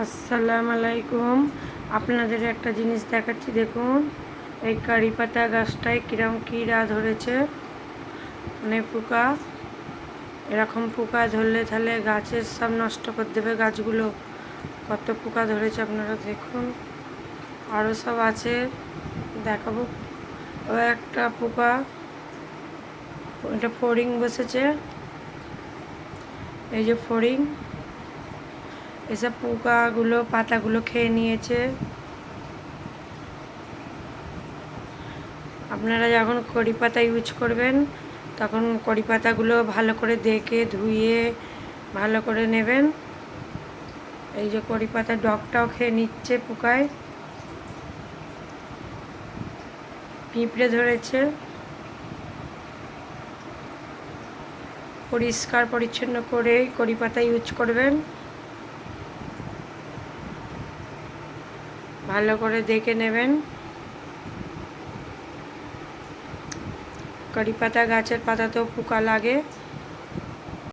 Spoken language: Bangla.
আসসালামু আলাইকুম আপনাদের একটা জিনিস দেখাচ্ছি, দেখুন। এই কারি পাতা গাছটায় কিরম কীরা ধরেছে। অনেক পোকা। এরকম পোকা ধরলে তাহলে গাছের সব নষ্ট করে দেবে গাছগুলো। কত পোকা ধরেছে আপনারা দেখুন। আরও সব আছে। দেখাবো। ও একটা পোকা। এটা ফড়িং বসেছে। এই যে ফড়িং এসব পোকাগুলো, পাতাগুলো খেয়ে নিয়েছে। আপনারা যখন কড়ি পাতা ইউজ করবেন, তখন কড়ি পাতাগুলো ভালো করে দেখে, ধুয়ে ভালো করে নেবেন। এই যে কড়ি পাতার ডগটাও খেয়ে নিচ্ছে পোকায়। পিঁপড়ে ধরেছে। পরিষ্কার পরিচ্ছন্ন করে কড়ি পাতা ইউজ করবেন। ভালো করে দেখে নেবেন। কড়ি পাতা গাছের পাতাতেও পোকা লাগে।